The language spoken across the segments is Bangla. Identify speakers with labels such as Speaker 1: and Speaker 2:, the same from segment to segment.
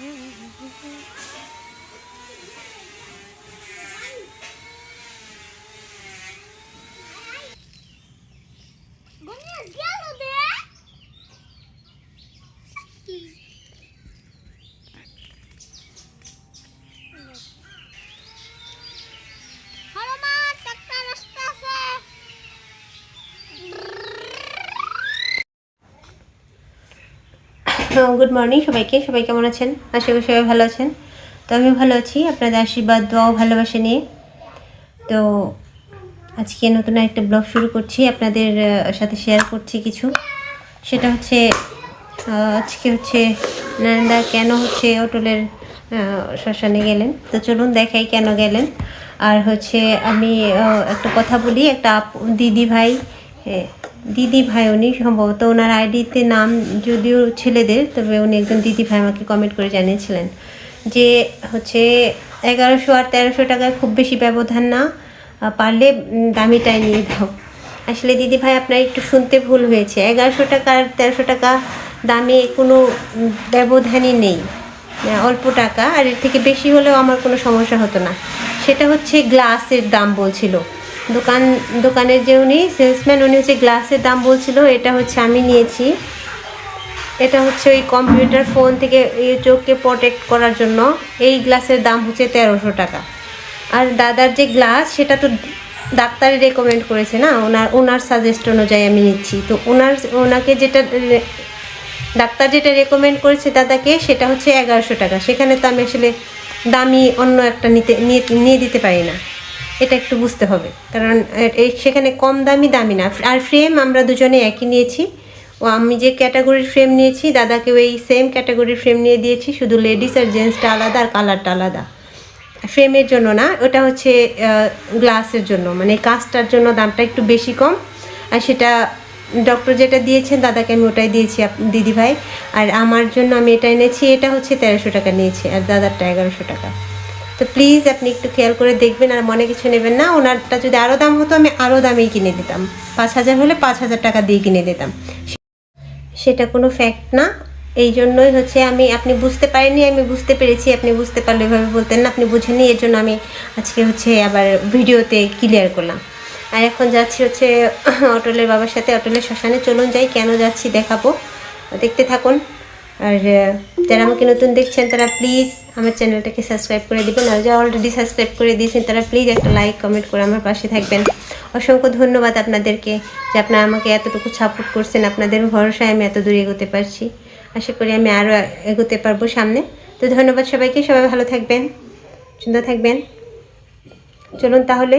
Speaker 1: Mm-hmm.
Speaker 2: গুড মর্নিং সবাইকে। সবাই কেমন আছেন? আশা করি সবাই ভালো আছেন। তো আমি ভালো আছি। আপনাদের আশীর্বাদ, দোয়াও, ভালোবাসা নিয়ে। তো আজকে নতুন একটা ব্লগ শুরু করছি। আপনাদের সাথে শেয়ার করছি কিছু। সেটা হচ্ছে আজকে হচ্ছে নারায়ণদা কেন হচ্ছে অটলের শ্মশানে গেলেন? তো চলুন দেখাই কেন গেলেন। আর হচ্ছে আমি একটা কথা বলি। একটা দিদি ভাই দিদি ভাই, উনি সম্ভবত ওনার আইডিতে নাম যদিও ছেলেদের, তবে উনি একজন দিদি ভাই আমাকে কমেন্ট করে জানিয়েছিলেন যে হচ্ছে এগারোশো আর তেরোশো টাকায় খুব বেশি ব্যবধান না পারলে দামিটাই নিয়ে দাও। আসলে দিদি ভাই, আপনার একটু শুনতে ভুল হয়েছে। এগারোশো টাকা আর তেরোশো টাকা দামে কোনো ব্যবধানই নেই অল্প টাকা। আর এর থেকে বেশি হলেও আমার কোনো সমস্যা হতো না। সেটা হচ্ছে গ্লাসের দাম বলছিল। দোকান, দোকানের যে উনি সেলসম্যান, উনি হচ্ছে গ্লাসের দাম বলছিল, এটা হচ্ছে আমি নিয়েছি। এটা হচ্ছে ওই কম্পিউটার ফোন থেকে এই চোখকে প্রোটেক্ট করার জন্য। এই গ্লাসের দাম হচ্ছে তেরোশো টাকা। আর দাদার যে গ্লাস, সেটা তো ডাক্তারে রেকমেন্ড করেছে না? ওনার ওনার সাজেস্ট অনুযায়ী আমি নিচ্ছি। তো ওনার, ওনাকে যেটা ডাক্তার যেটা রেকমেন্ড করেছে দাদাকে, সেটা হচ্ছে এগারোশো টাকা। সেখানে তো আমি আসলে দামি অন্য একটা নিতে নিয়ে দিতে পারি না। এটা একটু বুঝতে হবে। কারণ সেখানে কম দামি দামি না। আর ফ্রেম আমরা দুজনে একই নিয়েছি। ও আমি যে ক্যাটাগরির ফ্রেম নিয়েছি, দাদাকেও এই সেম ক্যাটাগরির ফ্রেম নিয়ে দিয়েছি। শুধু লেডিস আর জেন্টসটা আলাদা আর কালারটা আলাদা। ফ্রেমের জন্য না, ওটা হচ্ছে গ্লাসের জন্য। মানে কাজটার জন্য দামটা একটু বেশি কম। আর সেটা ডক্টর যেটা দিয়েছেন, দাদাকে আমি ওটাই দিয়েছি আপ- দিদি আর আমার জন্য আমি এটা এনেছি, এটা হচ্ছে তেরোশো টাকা নিয়েছি। আর দাদারটা এগারোশো টাকা। তো প্লিজ আপনি একটু খেয়াল করে দেখবেন আর মনে কিছু নেবেন না। ওনারটা যদি আরও দাম হতো, আমি আরও দামেই কিনে দিতাম। পাঁচ হাজার হলে পাঁচ হাজার টাকা দিয়ে কিনে দিতাম। সেটা কোনো ফ্যাক্ট না। এই জন্যই হচ্ছে আমি, আপনি বুঝতে পারেননি, আমি বুঝতে পেরেছি, আপনি বুঝতে পারলে এভাবে বলতেন না, আপনি বুঝেননি, এর জন্য আমি আজকে হচ্ছে আবার ভিডিওতে ক্লিয়ার করলাম। আর এখন যাচ্ছি হচ্ছে অটলের বাবার সাথে, অটলের শ্মশানে। চলুন যাই, কেন যাচ্ছি দেখাবো। দেখতে থাকুন। আর যারা আমাকে নতুন দেখছেন, তারা প্লিজ আমার চ্যানেলটাকে সাবস্ক্রাইব করে দেবেন। আর যারা অলরেডি সাবস্ক্রাইব করে দিয়েছেন, তারা প্লিজ একটা লাইক কমেন্ট করে আমার পাশে থাকবেন। অসংখ্য ধন্যবাদ আপনাদেরকে যে আপনারা আমাকে এতটুকু সাপোর্ট করছেন। আপনাদের ভরসায় আমি এত দূর এগোতে পারছি। আশা করি আমি আরও এগোতে পারব সামনে। তো ধন্যবাদ সবাইকে, সবাই ভালো থাকবেন, সুন্দর থাকবেন। চলুন তাহলে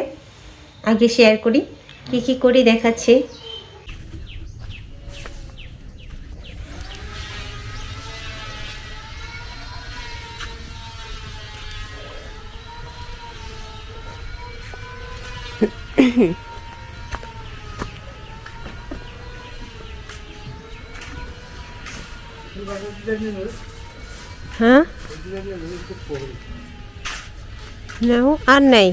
Speaker 2: আগে শেয়ার করি, কী কী করি দেখাচ্ছি। হ্যাঁ? নাও আর নাই।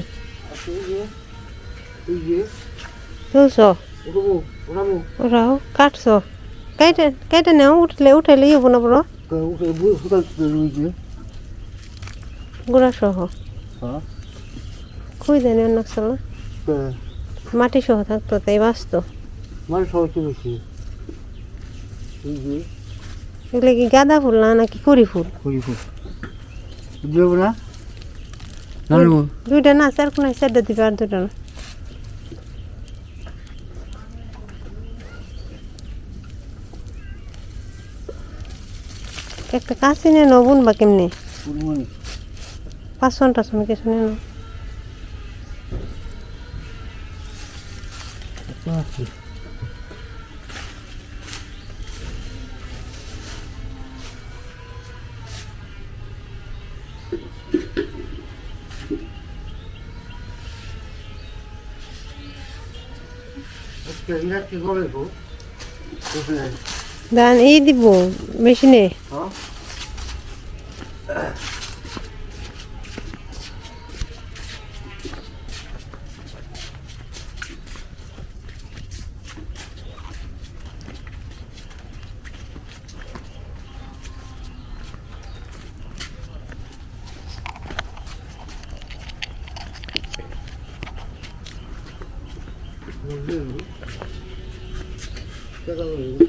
Speaker 2: তুলছ? ওরাও কাটছ? কাইটা কাইটা নাও উঠলে উঠাইলে ইয়ে না বড়। গুড়া সহ। খুঁই দেন অন্য না মাটি সহ থাকতো তাই বাঁচত।
Speaker 3: মানে সবাই বেশি
Speaker 2: এগুলো কি গাঁদা ফুল না নাকি কুড়ি ফুল?
Speaker 3: কুড়ি ফুট দেবো না? না
Speaker 2: দুইটা না চার কোনায় চারটা দিবে আর দুইটা না। একটা কাছে নিয়ে নবুন বা কেমনি? পাঁচশন টাছন কিছু নিয়ে নাও
Speaker 3: আছে আজকে ইরাককে গলে গো বুঝলে
Speaker 2: দান এই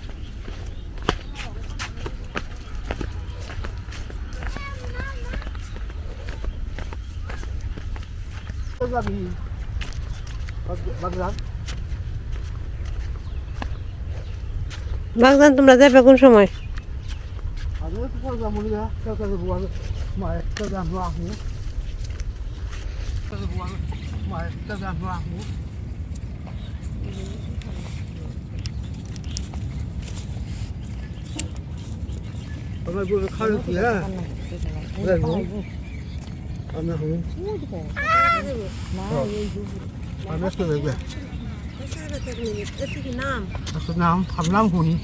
Speaker 2: বৌদি বাগদান? তোমরা যাবে কোন সময়?
Speaker 3: আমার খাওয়া হ্যাঁ? আমি হুম। আমি আজকে দেখবে। আজকে নাম ভাবলাম শুনি।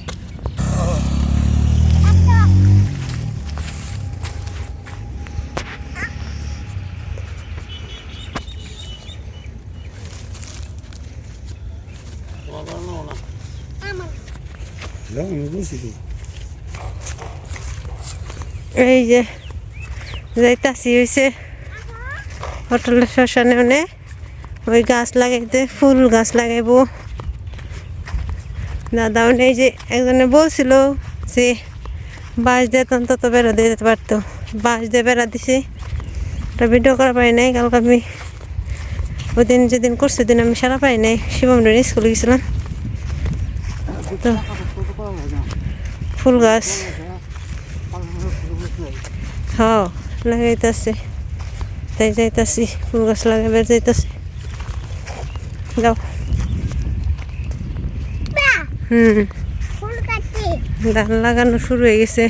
Speaker 2: এই যে যাইতাছি হয়েছে হোটেলের শ্মশানে মানে ওই গাছ লাগাইতে, ফুল গাছ লাগাইবো। দাদা মানে এই যে একজনে বলছিল যে, বাঁশ দিয়ে অন্তত বেড়া দিয়ে যেতে পারতো। বাঁশ দিয়ে বেড়া দিছে। ওটা ভিডিও করা পাই নাই, কালকে আমি ওই দিন যেদিন করছি দিন আমি সারা পাই নাই, শিবমন্দির স্কুলে গেছিলাম। তো ফুল গাছ। হ্যাঁ লাগাইতেছে তাই যাইতাছি ফুল গাছ লাগাবে যাইতাছি। যাও। হুম। ধান লাগানো শুরু হয়ে গেছে।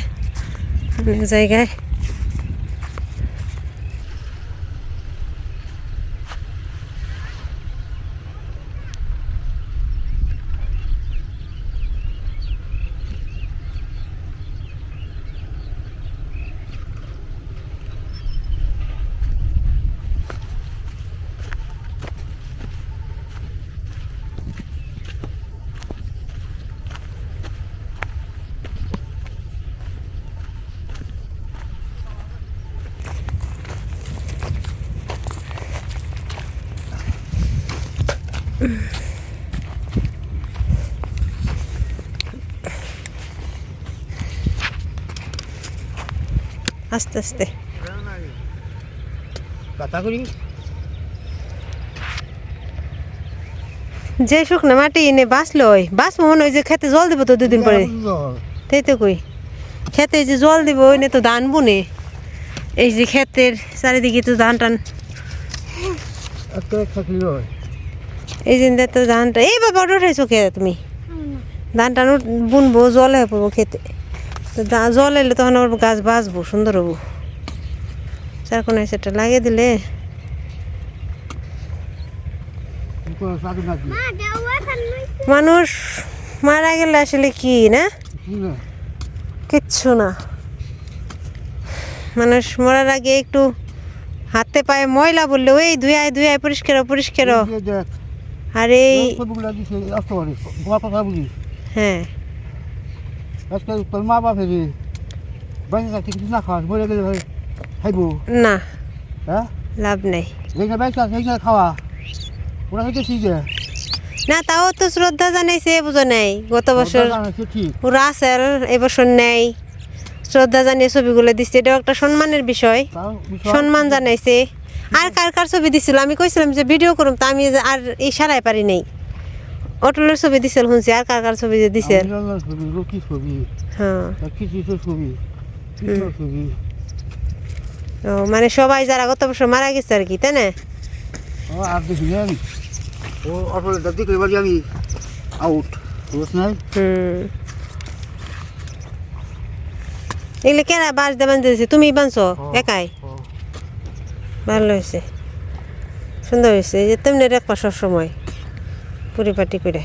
Speaker 2: অনেক জায়গায়। আস্তে আস্তে। যে শুকনো মাটি এনে বাঁচলো ওই বাঁচ মনে হয় যে খেতে জল দিব তো দুদিন পরে। তাই তো কই। খেতে যে জল দিব ওই তো ধান বুনে। এই যে ক্ষেতের চারিদিকে তো ধান টান। এই যে তো ধানটা এই বাবা উঠেছো কে তুমি। ধান টান বুনবো জল হয়ে পড়ব খেতে। জল এলে তখন ওর গাছ বাঁচবো সুন্দর হব। চার কোনো সেটা লাগিয়ে দিলে। মানুষ মারা গেলে আসলে কি না? কিচ্ছু না। মানুষ মরার আগে একটু হাতে পায়ে ময়লা বললে ওই ধুই আয় ধুই আয় পরিষ্কার পরিষ্কার আর এই হ্যাঁ।
Speaker 3: আজকে তোর মা বাপ হেবি বাইরে থাকতে কিছু না খাওয়া মরে গেলে ভাই খাইবো।
Speaker 2: না।
Speaker 3: হ্যাঁ?
Speaker 2: লাভ নেই।
Speaker 3: যেখানে বাইক আছে সেইখানে খাওয়া। ওরা হইতে ঠিক
Speaker 2: না তাও তো শ্রদ্ধা জানাইছে বুঝো নাই গত বছর।
Speaker 3: সে
Speaker 2: ওরা আছে এবছর নেই। শ্রদ্ধা জানিয়ে ছবিগুলো দিচ্ছে এটাও একটা সম্মানের বিষয়। সম্মান জানাইছে। আর কার কার ছবি দিছিল? আমি কইছিলাম যে ভিডিও করুম তা আমি আর ইশারায় পারি নাই। অটলের ছবি দিছিল শুনছি আর কার কার ছবি যে দিছে?
Speaker 3: ছবি
Speaker 2: হ্যাঁ।
Speaker 3: খিচির ছবি ছবি।
Speaker 2: ও মানে সবাই যারা গত বছর মারা গেছে আর কি তাই না?
Speaker 3: ও আর দেখি না আমি। ও দেখলে বাড়ি আমি আউট বুঝছ
Speaker 2: হুম। এগুলো কেনা বাঁশ দিয়ে বাঁধতে দিয়েছে তুমি বাঁধছো? একাই? ভালো হয়েছে। সুন্দর হয়েছে যে তেমনি রাখবা সবসময়। পরিপাটি করে।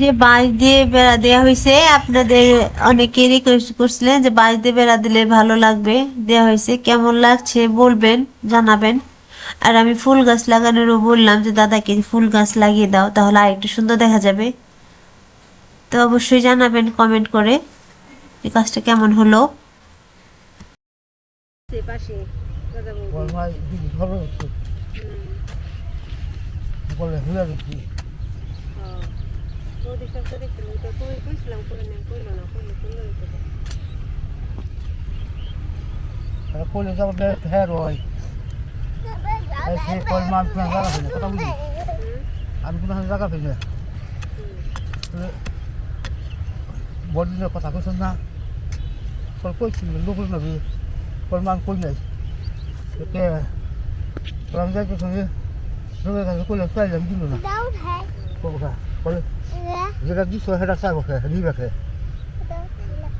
Speaker 4: যে বাঁশ দিয়ে বেড়া দেওয়া হয়েছে আপনাদের অনেকে রিকোয়েস্ট করছিলেন যে বাঁশ দিয়ে বেড়া দিলে ভালো লাগবে দেওয়া হয়েছে কেমন লাগছে বলবেন জানাবেন। আর আমি ফুল গাছ লাগানোরও বললাম যে দাদাকে ফুল গাছ লাগিয়ে দাও তাহলে আর একটু সুন্দর দেখা যাবে। তো অবশ্যই জানাবেন কমেন্ট করে এই কাজটা কেমন হলো?
Speaker 3: বল দিদি ভালো হচ্ছে বলে হুলে দিচ্ছি কোলে যাব হ্যাঁ রয় সে কল মাল কোনো জায়গা ফেলে কথা বুঝি আমি কোনো জায়গা ফেলে কথা কৈছ না কল কৈছিল লোক নবী কল মান কই নাই এতে আমি যাইতে সঙ্গে সঙ্গে কাছে কইলে চাইলাম দিল না
Speaker 1: দাও হ্যাঁ
Speaker 3: কথা বলে
Speaker 1: রে
Speaker 3: যেটা দিছ সেটা চাইব খে নিবে খে
Speaker 1: দাও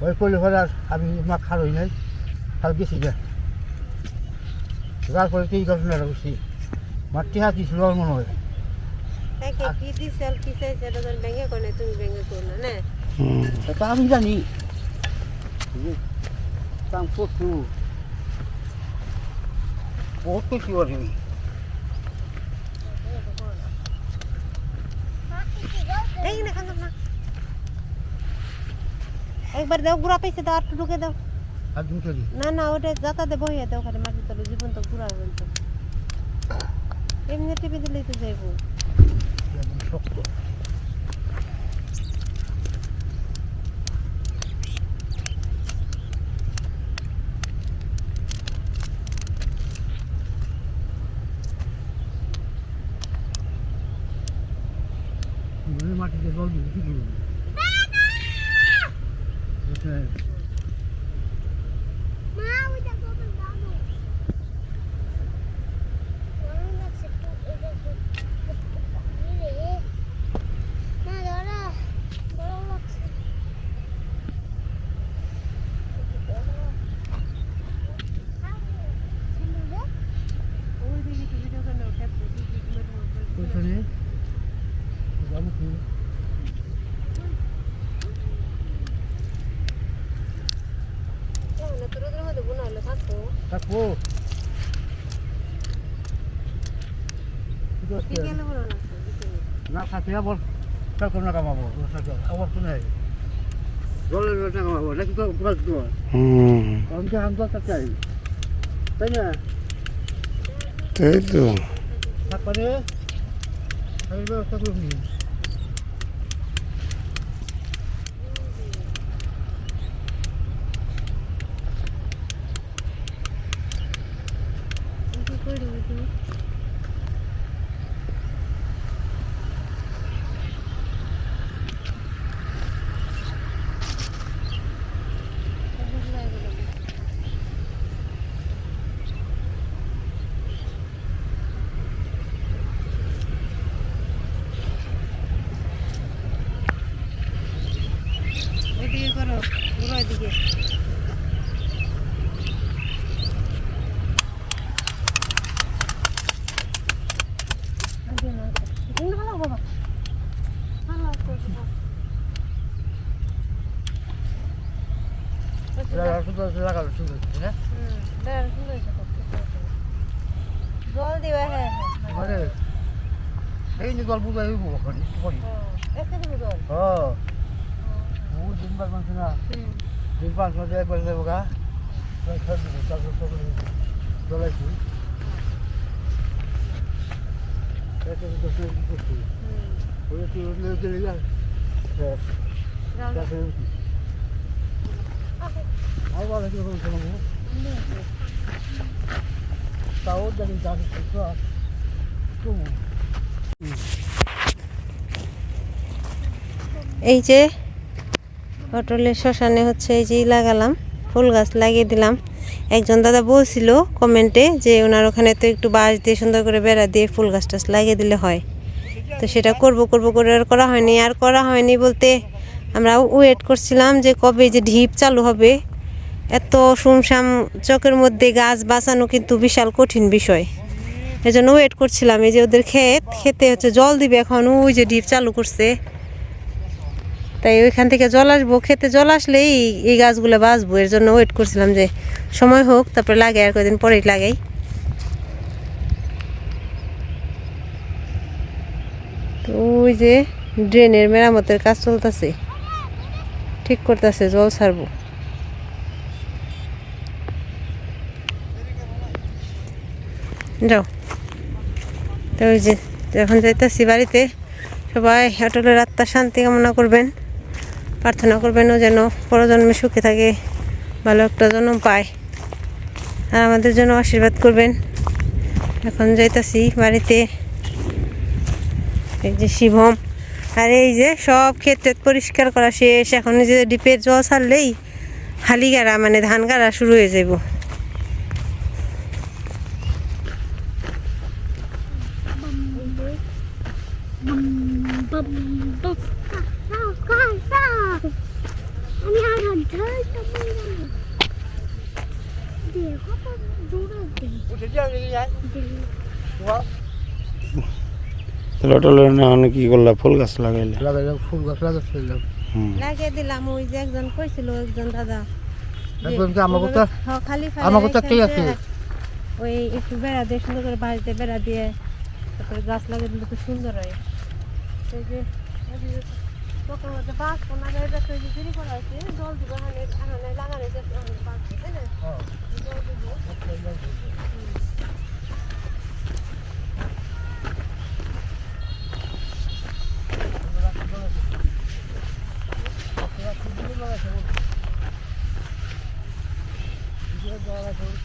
Speaker 3: ওই কইলে হলে আমি মা খারই নাই খাল গেছি গে যার পরে এই ঘটনা বুঝছি মাটি হাতি ছিল আর মনে হয়
Speaker 2: একে কি দিছে আর কি চাইছে এটা তো ব্যাঙ্গে করে না, তুমি ব্যাঙ্গে করো না না
Speaker 3: এটা আমি জানি তাম করছু
Speaker 2: না খান না। একবার দাও গুড়া পাইছে দাও আর ঢুকে দাও।
Speaker 3: আর তুমি চলি
Speaker 2: না না ওটা যাতাতে বইয়ে দাও ওখানে মাটির তলে জীবন তো ঘুরা হবেন তো এমনি টিপে দিলেই তো যাইবো।
Speaker 3: শক্ত। মাটিতে জল দিবি কি করবি
Speaker 1: মা ওইটা কবে দাও মনে লাগছে তো এটা তো রে না দাদা বড় লাগছে
Speaker 2: ওই দিকে তো ভিডিও করে নাও ক্যাপচার
Speaker 3: কোথানে যাব কি
Speaker 2: না তো রোদের মধ্যে গুণ হলে থাকব
Speaker 3: থাকব
Speaker 2: বিকেলে গুণ না
Speaker 3: না থাকে আবার সেরকম না কামাবো আবার তো নেই। জলের টাকা কামাবো নাকি তো ঘর দেওয়া আমি তো চাই। তাই না?
Speaker 5: তাই তো।
Speaker 3: থাকবে ব্যবস্থা করবি
Speaker 2: কি করবি তুমি ওইদিকে করো পুরো ওইদিকে ভালো বাবা
Speaker 3: লাগাবে সুন্দর হ্যাঁ
Speaker 2: জল দিবা হ্যাঁ
Speaker 3: মানে এই গল্প গাই হইব
Speaker 2: হ্যাঁ জল?
Speaker 3: হ্যাঁ দিনবার মানুষ না। দিন পাঁচ মাসে একবার দেবো গা। খাই দিব তারপর সব চলাইছি একে তো সে করছি ওই কি উঠলে চলে গেল তারপরে আর বলে কি করব শোনাবো
Speaker 2: এই যে পটলের শ্মশানে হচ্ছে এই যে লাগালাম ফুল গাছ লাগিয়ে দিলাম। একজন দাদা বলছিল কমেন্টে যে ওনার ওখানে তো একটু বাঁশ দিয়ে সুন্দর করে বেড়া দিয়ে ফুল গাছ টাছ লাগিয়ে দিলে হয়। তো সেটা করব করব করে আর করা হয়নি। আর করা হয়নি বলতে আমরা ওয়েট করছিলাম যে কবে যে ঢিপ চালু হবে। এত শুমশাম চকের মধ্যে গাছ বাঁচানো কিন্তু বিশাল কঠিন বিষয়। এই জন্য ওয়েট করছিলাম। এই যে ওদের ক্ষেত খেতে হচ্ছে জল দিবে এখন। ওই যে ডিপ চালু করছে। তাই ওইখান থেকে জল আসব। খেতে জল আসলেই এই গাছগুলো বাঁচবো। এর জন্য ওয়েট করছিলাম যে সময় হোক, তারপরে লাগে আর কদিন পরেই লাগাই। তো ওই যে ড্রেনের মেরামতের কাজ চলতেছে। ঠিক করতেছে, জল ছাড়বো। যাও। তো ওই যে যখন যাইতেছি বাড়িতে। সবাই অটলের আত্মার শান্তি কামনা করবেন। প্রার্থনা করবেন ও যেন পরজন্মে সুখে থাকে, ভালো একটা জন্ম পায়। আর আমাদের জন্য আশীর্বাদ করবেন। এখন যাইতাছি বাড়িতে। এই যে শিবম। আর এই যে সব ক্ষেত্রে পরিষ্কার করা শেষ। এখন যে ডিপের জল ছাড়লেই হালি গাড়া মানে ধান গাড়া শুরু হয়ে যাব
Speaker 1: আমি আর ধর দেখো তো দূরে দিন
Speaker 3: উঠে যাও এদিকে আয়। তোমার
Speaker 5: লটলের না ফুল গাছ লাগাইলে
Speaker 3: লাগাইলাম ফুল
Speaker 2: যে একজন কইছিল একজন দাদা
Speaker 3: একটাই আছে।
Speaker 2: ওই দিয়ে সুন্দর করে বাড়িতে বেড়া দিয়ে তারপরে গাছ লাগিয়ে খুব সুন্দর হয় মধ্যে বাঁশ পোনা যায় দেখো এই যে দেরি করা আছে জল দিব এখানে এখানে লাগানো আছে এখানে বাঁশ আছে, তাই না জল দিব
Speaker 5: হ্যাঁ
Speaker 1: বড় বড় এই
Speaker 2: যাও,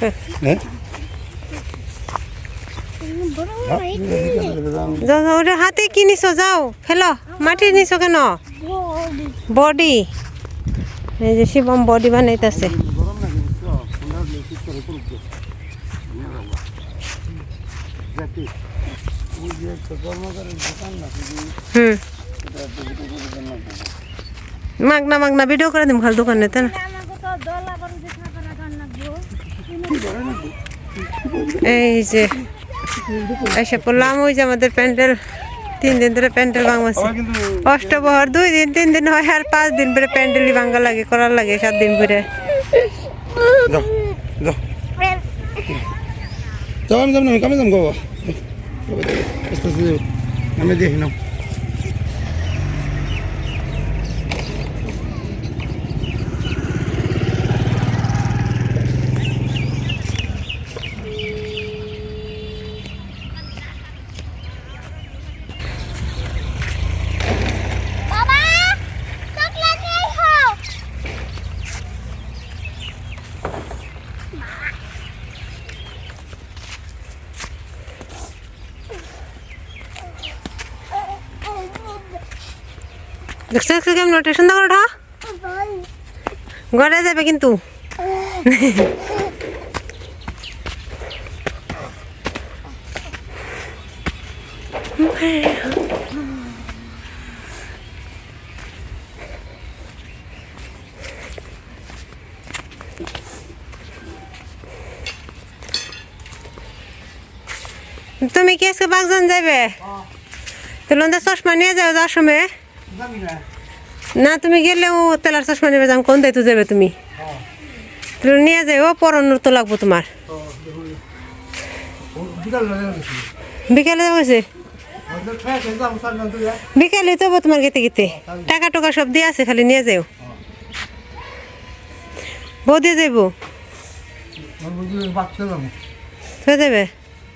Speaker 2: যাও, ওটা হাতে কি নিছো? যাও, ফেলো। মাটি নিছো কেন?
Speaker 1: বড়
Speaker 2: শিবম বডি বানাইতেছে। হুম। মাগনা মাগনা ভিডিও করে দিম খালি দোকানে তাই না
Speaker 1: আমাকে তো দলা করে দেখা করা গান লাগবো
Speaker 2: এই যে এসে পড়লাম ওই যে আমাদের প্যান্ডেল তিন দিন ধরে প্যান্ডেল ভাঙাছে অষ্টবহর দুই দিন তিন দিন হয় আর পাঁচ দিন পরে প্যান্ডেলই ভাঙা লাগে করার লাগে সাত দিন পরে
Speaker 5: আমি না আমি কামে আস্তে যাও। আমি দেখি নাও।
Speaker 2: দেখছ দেখছ কেমন ওটা সুন্দর ওঠা ঘরে যাবে কিন্তু। তুমি কি আজকে বাগজান যাবে তাহলে ওদের চশমা নিয়ে যাও যাওয়ার সময়।
Speaker 3: না
Speaker 2: তুমি গেলেও তেলার চশমা নেবে যাম কোন দায়িত্ব যাবে তুমি? নিয়ে যাও পরানোর তো লাগবো তোমার।
Speaker 3: বিকাল
Speaker 2: যাব
Speaker 3: যাব গান
Speaker 2: বিকালে তো তোমার গেতে গেতে। টাকা টাকা সব দিয়ে আছে খালি নিয়ে যাও। বউ দিয়ে যাইবো?
Speaker 3: যাব?
Speaker 2: হয়ে। যাবে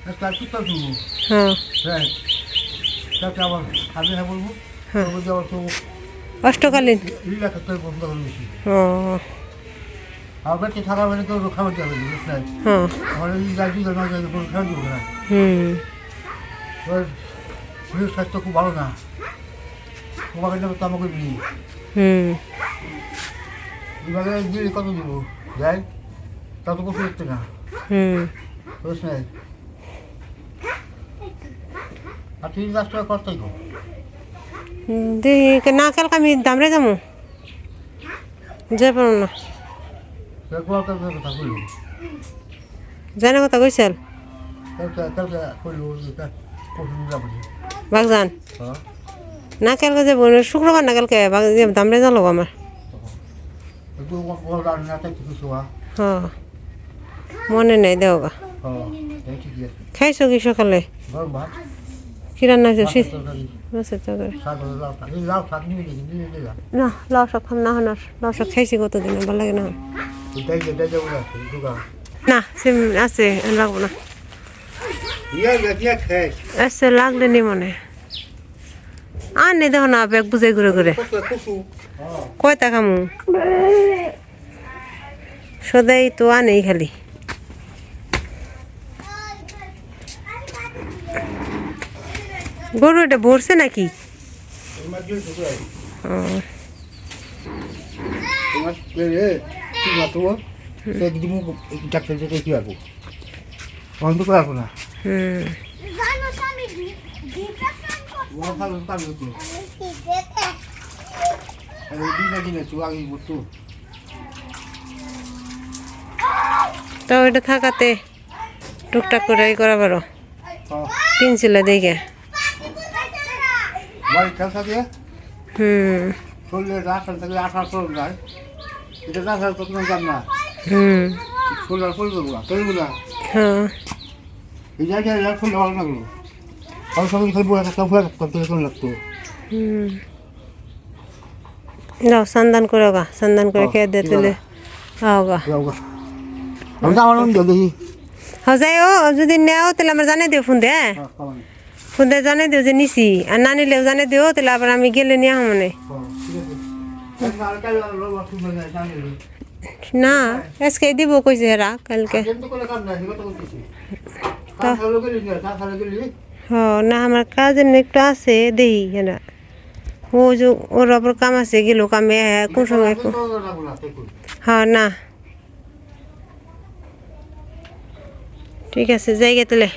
Speaker 3: একটা
Speaker 2: হ্যাঁ
Speaker 3: হ্যাঁ। হ্যাঁ
Speaker 2: হ্যাঁ। অষ্টকালীন
Speaker 3: বেশি
Speaker 2: ও।
Speaker 3: আর বেঁচে থাকা মানে কেউ খাবার যাবে বুঝছ না
Speaker 2: হ্যাঁ।
Speaker 3: আমার কোনো খাবার দেবো না।
Speaker 2: হুম।
Speaker 3: শরীর স্বাস্থ্য খুব ভালো না। তোমাকে নেবে তো আমাকে দিই
Speaker 2: হুম।
Speaker 3: এবারে কত দিব? যাই তা তো কিছু হচ্ছে না।
Speaker 2: হুম।
Speaker 3: বুঝছ আর তিন লাখ টাকা খরচাই কো
Speaker 2: দেখি না কালকে আমি দামরে যাব। যাই পারো না।
Speaker 3: কালকে কথা
Speaker 2: কইসাল বাগজান। না কালকে যাব শুক্রবার না কালকে দামরে যাব আমার।
Speaker 3: হ্যাঁ।
Speaker 2: মনে নেই দেও গা।
Speaker 3: হ্যাঁ
Speaker 2: খাইছো কি সকালে? কি রান্না হয়েছে? মাছের তরকারি না লাউ শাক খাম না হন আর লাউ শাক খাইছি কতদিন ভালো লাগে না।
Speaker 3: না
Speaker 2: সিম আছে লাগবো না। আছে লাগলে নি মনে। আর নে দেখো না ব্যাগ বুঝাই ঘুরে ঘুরে। কয় টাকা মু? সদাই তো আনেই খালি গরু এটা ভরছে নাকি
Speaker 3: তোমার জন্য ঢুকে
Speaker 2: ও,
Speaker 3: তোমার রে কি না তো সে দিমু ডাক্তার যেতে কি পারব বন্ধ করে রাখো না
Speaker 2: হুম
Speaker 1: জানো স্বামী দিটা ফোন
Speaker 3: তোমার ভালো কাজ হচ্ছে
Speaker 1: করতে
Speaker 3: আর এই দিনে দিনে তুই আগে বসতো
Speaker 2: তো এটা থাকাতে টুকটাক করে করা পারো। কিনছিল দেখে।
Speaker 3: বাড়ি খেল থাকে
Speaker 2: হুম।
Speaker 3: শরীরে রাখাল থাকলে চল যায়। এটা রাখাল তো কোনো জান না
Speaker 2: হুম।
Speaker 3: শরীর ফুল করব না
Speaker 2: হ্যাঁ।
Speaker 3: এই জায়গায় ফুল ভালো লাগল আর সবাই খেলব একটা ফুল করতে কেমন লাগতো?
Speaker 2: হুম। যাও সন্ধান করো গা সন্ধান করে খেয়ে দিয়ে তুলে আও গা।
Speaker 3: আমি তো আমার দেখি
Speaker 2: হ্যাঁ যাই ও যদি নেও তাহলে আমার জানাই দিও ফোন দে হ্যাঁ? ফোন দিয়ে জানাই দিও যে নিছি আর না নিলেও জানাই দিও তাহলে আবার আমি গেলে নিয়ে আহ মানে না আজকে দিব কইছে হেরা কালকে হ না আমার কাজ এমনি একটু আছে দেই হেরা ও যে ওর আবার কাম আছে গেল কামে হ্যাঁ, কোন সময় কো- হ্যাঁ না ঠিক আছে যাই গে তাহলে